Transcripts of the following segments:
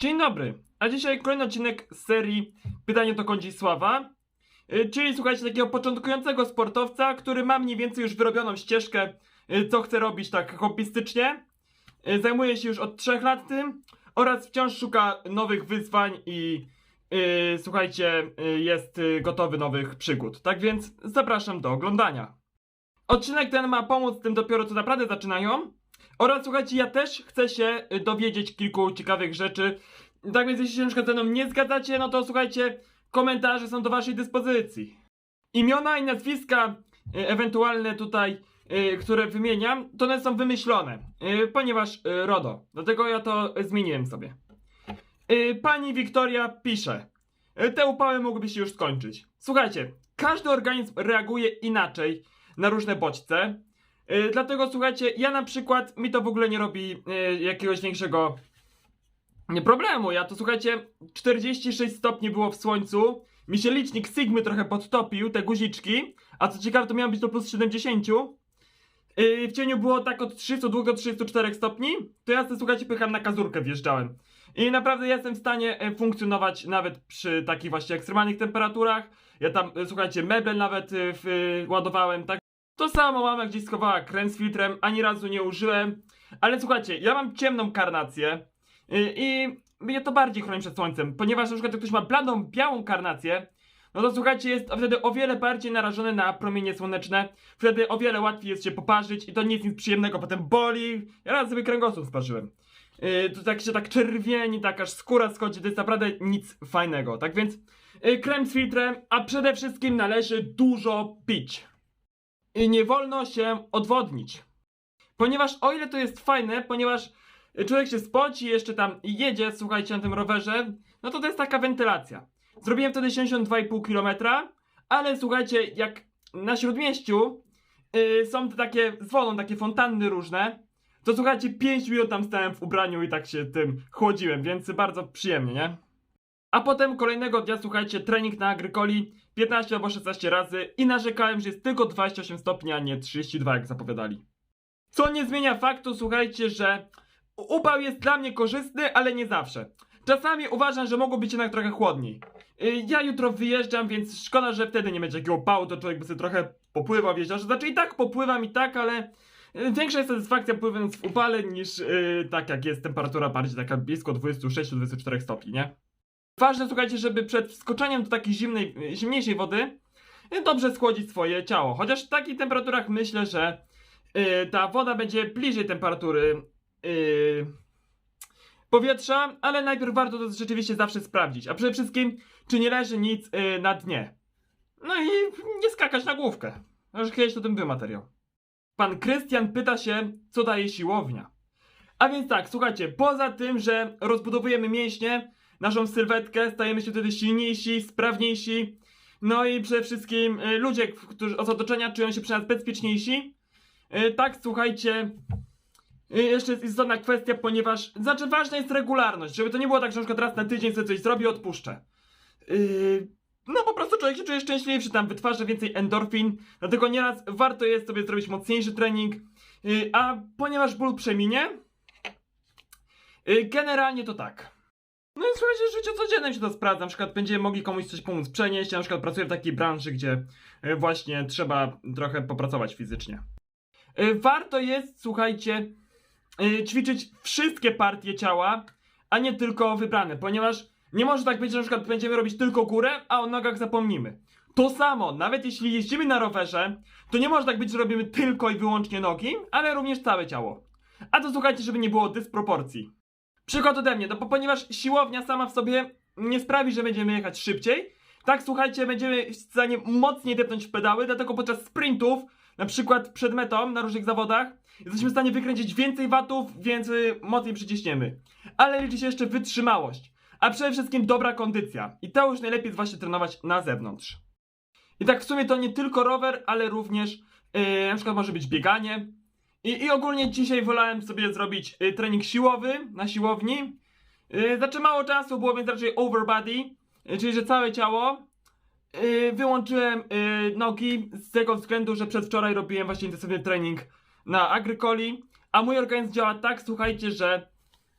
Dzień dobry, a dzisiaj kolejny odcinek z serii Pytanie do Kądzisława. Y, Czyli słuchajcie takiego początkującego sportowca, który ma mniej więcej już wyrobioną ścieżkę, y, co chce robić tak hobbystycznie. Y, Zajmuje się już od 3 lat tym oraz wciąż szuka nowych wyzwań i y, słuchajcie, jest gotowy nowych przygód. Tak więc zapraszam do oglądania. Odcinek ten ma pomóc tym dopiero co naprawdę zaczynają. Oraz słuchajcie, ja też chcę się y, dowiedzieć kilku ciekawych rzeczy. Tak więc jeśli się na przykład ze mną nie zgadzacie, no to słuchajcie, komentarze są do waszej dyspozycji. Imiona i nazwiska y, ewentualne tutaj, y, które wymieniam, to one są wymyślone, ponieważ RODO. Dlatego ja to zmieniłem sobie. Pani Wiktoria pisze. Te upały mogłyby się już skończyć. Słuchajcie, każdy organizm reaguje inaczej na różne bodźce. Y, dlatego słuchajcie, ja na przykład mi to w ogóle nie robi y, jakiegoś większego problemu. Ja to słuchajcie, 46 stopni było w słońcu. Mi się licznik Sigmy trochę podtopił, te guziczki. A co ciekawe, to miało być do plus 70. Yy, w cieniu było tak od 30 długo 34 stopni. To ja sobie, słuchajcie, pycham na kazurkę wjeżdżałem. I naprawdę jestem w stanie e, funkcjonować nawet przy takich właśnie ekstremalnych temperaturach. Ja tam, e, słuchajcie, meble nawet e, e, ładowałem, tak. To samo mama gdzieś schowała krem z filtrem, ani razu nie użyłem. Ale słuchajcie, ja mam ciemną karnację yy, i mnie to bardziej chroni przed słońcem, ponieważ na przykład jak ktoś ma bladą, białą karnację, no to słuchajcie, jest wtedy o wiele bardziej narażony na promienie słoneczne, wtedy o wiele łatwiej jest się poparzyć i to nie jest nic przyjemnego, potem boli. Ja raz sobie kręgosłup sparzyłem. Yy, to tak się tak czerwieni, tak aż skóra schodzi, to jest naprawdę nic fajnego. Tak więc yy, krem z filtrem, a przede wszystkim należy dużo pić. I nie wolno się odwodnić. Ponieważ o ile to jest fajne, ponieważ człowiek się spoci, jeszcze tam jedzie, słuchajcie, na tym rowerze, no to to jest taka wentylacja. Zrobiłem wtedy 72,5 km, ale słuchajcie, jak na śródmieściu yy, są takie z wodą, takie fontanny różne, to słuchajcie, 5 minut tam stałem w ubraniu i tak się tym chłodziłem, więc bardzo przyjemnie, nie? A potem kolejnego dnia, słuchajcie, trening na Agrykoli 15 albo 16 razy i narzekałem, że jest tylko 28 stopni, a nie 32, jak zapowiadali. Co nie zmienia faktu, słuchajcie, że upał jest dla mnie korzystny, ale nie zawsze. Czasami uważam, że mogło być jednak trochę chłodniej. Y, Ja jutro wyjeżdżam, więc szkoda, że wtedy nie będzie takiego upału, to człowiek by sobie trochę popływał w jeziorze. Znaczy i tak popływam i tak, ale y, większa jest satysfakcja pływając w upale niż yy, tak jak jest temperatura bardziej taka blisko 26-24 stopni, nie? Ważne, słuchajcie, żeby przed wskoczeniem do takiej zimnej, zimniejszej wody y, dobrze schłodzić swoje ciało. Chociaż w takich temperaturach myślę, że y, ta woda będzie bliżej temperatury y, powietrza, ale najpierw warto to rzeczywiście zawsze sprawdzić. A przede wszystkim, czy nie leży nic y, na dnie. No i nie skakać na główkę. Już kiedyś o tym był materiał. Pan Krystian pyta się, co daje siłownia. A więc tak, słuchajcie, poza tym, że rozbudowujemy mięśnie, naszą sylwetkę, stajemy się wtedy silniejsi, sprawniejsi. No i przede wszystkim y, ludzie, którzy z otoczenia czują się przy nas bezpieczniejsi. Y, tak, słuchajcie. y, Jeszcze jest istotna kwestia, ponieważ znaczy ważna jest regularność, żeby to nie było tak, że na przykład raz na tydzień sobie coś zrobię, odpuszczę. No po prostu człowiek się czuje szczęśliwszy, tam wytwarza więcej endorfin, dlatego nieraz warto jest sobie zrobić mocniejszy trening, a ponieważ ból przeminie, generalnie to tak. No i słuchajcie, w życiu codziennym się to sprawdza. Na przykład będziemy mogli komuś coś pomóc przenieść. Na przykład pracuję w takiej branży, gdzie e, właśnie trzeba trochę popracować fizycznie. E, Warto jest, słuchajcie, e, ćwiczyć wszystkie partie ciała, a nie tylko wybrane, ponieważ nie może tak być, że na przykład będziemy robić tylko górę, a o nogach zapomnimy. To samo, nawet jeśli jeździmy na rowerze, to nie może tak być, że robimy tylko i wyłącznie nogi, ale również całe ciało. A to słuchajcie, żeby nie było dysproporcji. Przykład ode mnie, no bo ponieważ siłownia sama w sobie nie sprawi, że będziemy jechać szybciej, tak słuchajcie, będziemy w stanie mocniej depnąć w pedały, dlatego podczas sprintów, na przykład przed metą na różnych zawodach, jesteśmy w stanie wykręcić więcej watów, więc y, mocniej przyciśniemy. Ale liczy się jeszcze wytrzymałość, a przede wszystkim dobra kondycja. I to już najlepiej jest właśnie trenować na zewnątrz. I tak w sumie to nie tylko rower, ale również yy, na przykład może być bieganie, i, I ogólnie dzisiaj wolałem sobie zrobić y, trening siłowy na siłowni. Y, znaczy mało czasu było, więc raczej overbody, y, czyli że całe ciało. Y, wyłączyłem y, nogi z tego względu, że przedwczoraj robiłem właśnie intensywny trening na Agrykoli. A mój organizm działa tak, słuchajcie, że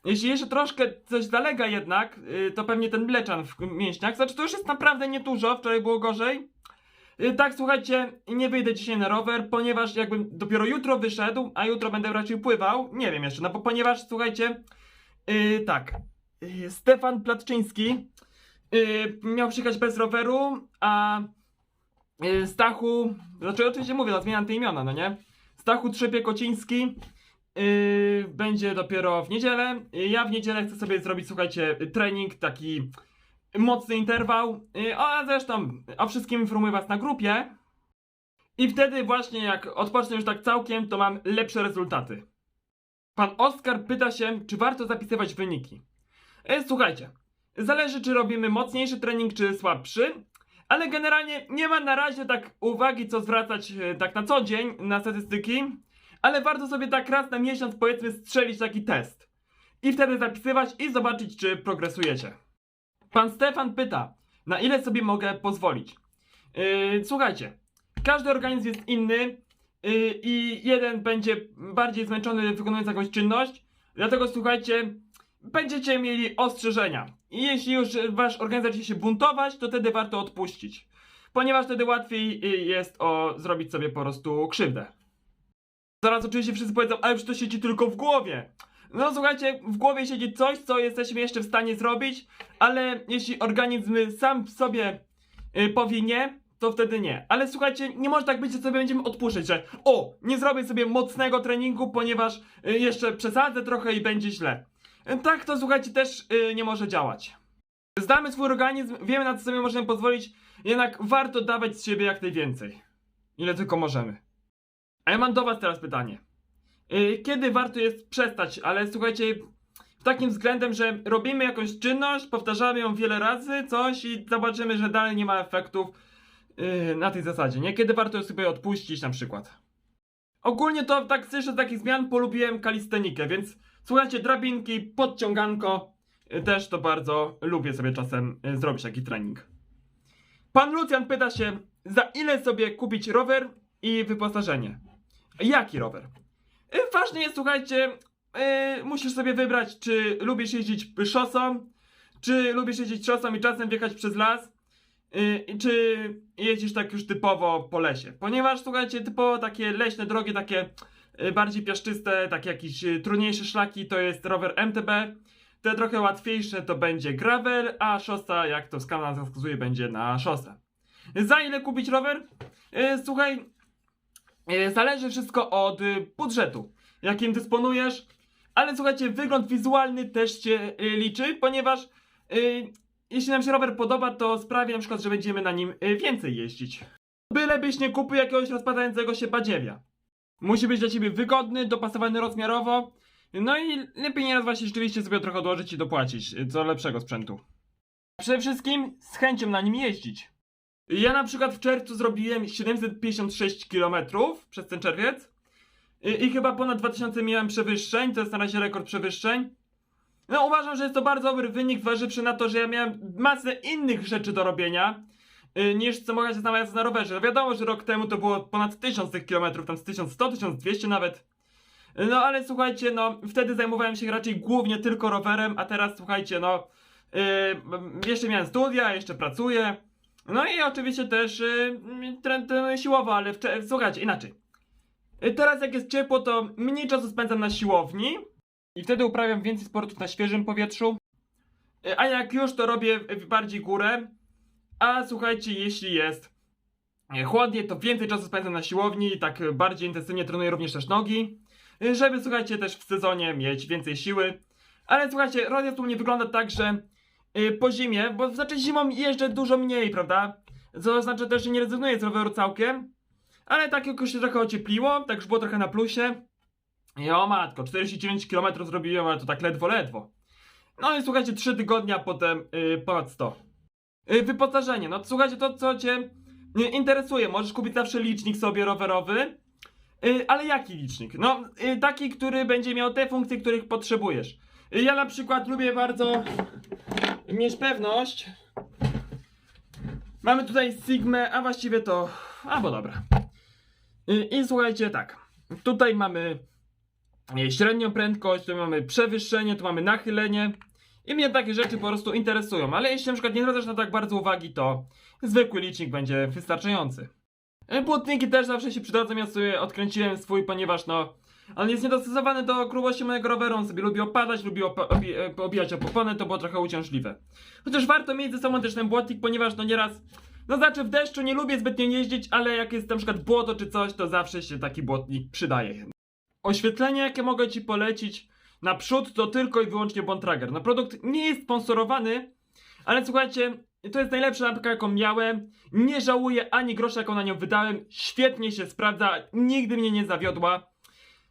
jeśli jeszcze troszkę coś zalega jednak, y, to pewnie ten mleczan w mięśniach. Znaczy to już jest naprawdę niedużo, wczoraj było gorzej. Y, Tak, słuchajcie, nie wyjdę dzisiaj na rower, ponieważ jakbym dopiero jutro wyszedł, a jutro będę raczej pływał, nie wiem jeszcze, no bo ponieważ, słuchajcie, yy, tak, yy, Stefan Platczyński yy, miał przyjechać bez roweru, a yy, Stachu, znaczy oczywiście mówię, no zmieniam te imiona, no nie? Stachu Trzepie-Kociński yy, będzie dopiero w niedzielę, Yy, ja w niedzielę chcę sobie zrobić, słuchajcie, trening taki mocny interwał, yy, a zresztą o wszystkim informuję was na grupie. I wtedy właśnie jak odpocznę już tak całkiem, to mam lepsze rezultaty. Pan Oskar pyta się, czy warto zapisywać wyniki. E, słuchajcie, zależy czy robimy mocniejszy trening, czy słabszy, ale generalnie nie ma na razie tak uwagi, co zwracać e, tak na co dzień na statystyki, ale warto sobie tak raz na miesiąc powiedzmy strzelić taki test. I wtedy zapisywać i zobaczyć, czy progresujecie. Pan Stefan pyta, na ile sobie mogę pozwolić. Yy, słuchajcie, każdy organizm jest inny yy, i jeden będzie bardziej zmęczony wykonując jakąś czynność, dlatego słuchajcie, będziecie mieli ostrzeżenia. I jeśli już wasz organizm zacznie się buntować, to wtedy warto odpuścić. Ponieważ wtedy łatwiej yy, jest o zrobić sobie po prostu krzywdę. Zaraz oczywiście wszyscy powiedzą, ale już to siedzi tylko w głowie. No słuchajcie, w głowie siedzi coś, co jesteśmy jeszcze w stanie zrobić, ale jeśli organizm sam sobie y, powie nie, to wtedy nie. Ale słuchajcie, nie może tak być, że sobie będziemy odpuszczać, że o, nie zrobię sobie mocnego treningu, ponieważ y, jeszcze przesadzę trochę i będzie źle. Y, Tak to słuchajcie też y, nie może działać. Znamy swój organizm, wiemy na co sobie możemy pozwolić, jednak warto dawać z siebie jak najwięcej. Ile tylko możemy. A ja mam do was teraz pytanie. Y, Kiedy warto jest przestać, ale słuchajcie, takim względem, że robimy jakąś czynność, powtarzamy ją wiele razy, coś i zobaczymy, że dalej nie ma efektów yy, na tej zasadzie, nie? Kiedy warto sobie odpuścić na przykład. Ogólnie to tak z takich zmian polubiłem kalistenikę, więc słuchajcie, drabinki, podciąganko, yy, też to bardzo lubię sobie czasem zrobić taki trening. Pan Lucjan pyta się, za ile sobie kupić rower i wyposażenie? Jaki rower? Yy, Ważne jest, słuchajcie, yy, musisz sobie wybrać, czy lubisz jeździć szosą, czy lubisz jeździć szosą i czasem wjechać przez las, yy, czy jeździsz tak już typowo po lesie. Ponieważ, słuchajcie, typowo takie leśne drogi, takie yy, bardziej piaszczyste, takie jakieś yy, trudniejsze szlaki, to jest rower MTB. Te trochę łatwiejsze to będzie gravel, a szosa, jak to skala wskazuje, będzie na szosę. Za ile kupić rower? Yy, słuchaj, Zależy wszystko od y, budżetu, jakim dysponujesz, ale słuchajcie, wygląd wizualny też się y, liczy, ponieważ y, jeśli nam się rower podoba, to sprawi na przykład, że będziemy na nim więcej jeździć. Bylebyś nie kupił jakiegoś rozpadającego się badziewia. Musi być dla ciebie wygodny, dopasowany rozmiarowo, no i lepiej nieraz właśnie rzeczywiście sobie trochę odłożyć i dopłacić co lepszego sprzętu. Przede wszystkim z chęcią na nim jeździć. Ja na przykład w czerwcu zrobiłem 756 km przez ten czerwiec I, i chyba ponad 2000 miałem przewyższeń, to jest na razie rekord przewyższeń. No uważam, że jest to bardzo dobry wynik, zważywszy na to, że ja miałem masę innych rzeczy do robienia y, niż co mogę się znaleźć na rowerze. No wiadomo, że rok temu to było ponad 1000 tych kilometrów, tam z 1100, 1200 nawet. No ale słuchajcie, no wtedy zajmowałem się raczej głównie tylko rowerem, a teraz słuchajcie, no y, jeszcze miałem studia, jeszcze pracuję. No i oczywiście też yy, trenuję siłowo, ale wcze- słuchajcie, inaczej. Y, Teraz jak jest ciepło, to mniej czasu spędzam na siłowni i wtedy uprawiam więcej sportów na świeżym powietrzu. Y, A jak już, to robię bardziej górę. A słuchajcie, jeśli jest y, chłodnie, to więcej czasu spędzam na siłowni i tak y, bardziej intensywnie trenuję również też nogi. y, Żeby, słuchajcie, też w sezonie mieć więcej siły. Ale słuchajcie, rozjazd u mnie wygląda tak, że y, po zimie, bo znaczy zimą jeżdżę dużo mniej, prawda? Co znaczy też, że nie rezygnuję z roweru całkiem. Ale tak jakoś się trochę ociepliło, tak już było trochę na plusie. I o matko, 49 km zrobiłem, ale to tak ledwo, ledwo. No i słuchajcie, 3 tygodnie, a potem yy, ponad 100. Yy, wyposażenie, no słuchajcie, to co cię yy, interesuje, możesz kupić zawsze licznik sobie rowerowy. Yy, ale jaki licznik? No, yy, taki, który będzie miał te funkcje, których potrzebujesz. Yy, ja na przykład lubię bardzo mieć pewność. Mamy tutaj Sigmę, a właściwie to. A bo dobra. I, i słuchajcie, tak. Tutaj mamy e, średnią prędkość, tu mamy przewyższenie, tu mamy nachylenie. I mnie takie rzeczy po prostu interesują, ale jeśli na przykład nie zwracasz na tak bardzo uwagi, to zwykły licznik będzie wystarczający. E, Błotniki też zawsze się przydadzą, ja sobie odkręciłem swój, ponieważ no, on jest niedostosowany do grubości mojego roweru, on sobie lubi opadać, lubi opa- e, obijać opopony, to było trochę uciążliwe. Chociaż warto mieć ze sobą też ten błotnik, ponieważ no nieraz, no znaczy w deszczu nie lubię zbytnio jeździć, ale jak jest na przykład błoto czy coś, to zawsze się taki błotnik przydaje. Oświetlenie, jakie mogę Ci polecić naprzód, to tylko i wyłącznie Bontrager. No produkt nie jest sponsorowany, ale słuchajcie, to jest najlepsza lampka, jaką miałem. Nie żałuję ani grosza, jaką na nią wydałem. Świetnie się sprawdza, nigdy mnie nie zawiodła.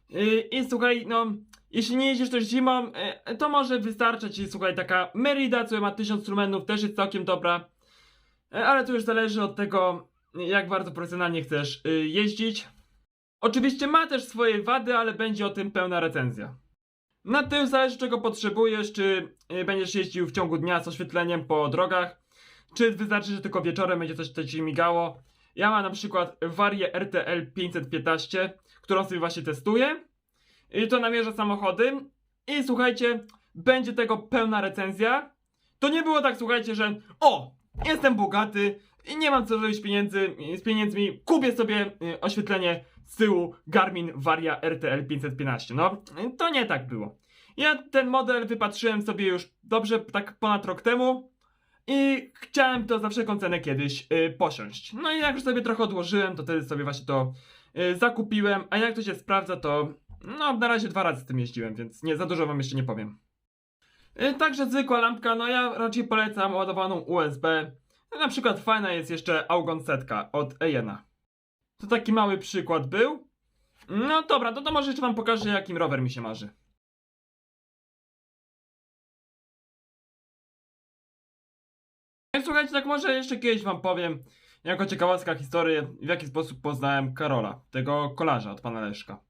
Yy, I słuchaj, no, jeśli nie jeździsz też zimą, yy, to może wystarczać ci, słuchaj, taka Merida, która ma 1000 lumenów, też jest całkiem dobra. Yy, Ale to już zależy od tego, jak bardzo profesjonalnie chcesz jeździć. Oczywiście ma też swoje wady, ale będzie o tym pełna recenzja. Na tym zależy czego potrzebujesz, czy y, będziesz jeździł w ciągu dnia z oświetleniem po drogach, czy wystarczy, że tylko wieczorem będzie coś, coś ci migało. Ja mam na przykład Varię RTL 515, którą sobie właśnie testuję. I to namierza samochody. I słuchajcie, będzie tego pełna recenzja. To nie było tak, słuchajcie, że o, jestem bogaty i nie mam co zrobić z, pieniędzy, z pieniędzmi, kupię sobie y, oświetlenie z tyłu Garmin Varia RTL 515. No, to nie tak było. Ja ten model wypatrzyłem sobie już dobrze, tak ponad rok temu i chciałem to za wszelką cenę kiedyś y, posiąść. No i jak już sobie trochę odłożyłem, to wtedy sobie właśnie to zakupiłem, a jak to się sprawdza, to no na razie dwa razy z tym jeździłem, więc nie, za dużo wam jeszcze nie powiem. Y, Także zwykła lampka, no ja raczej polecam ładowaną USB. Na przykład fajna jest jeszcze Augon Setka od Ejena. To taki mały przykład był. No dobra, to, to może jeszcze wam pokażę jakim rower mi się marzy. No Słuchajcie, tak może jeszcze kiedyś wam powiem, jako ciekawostka historii, w jaki sposób poznałem Karola, tego kolarza od pana Leszka.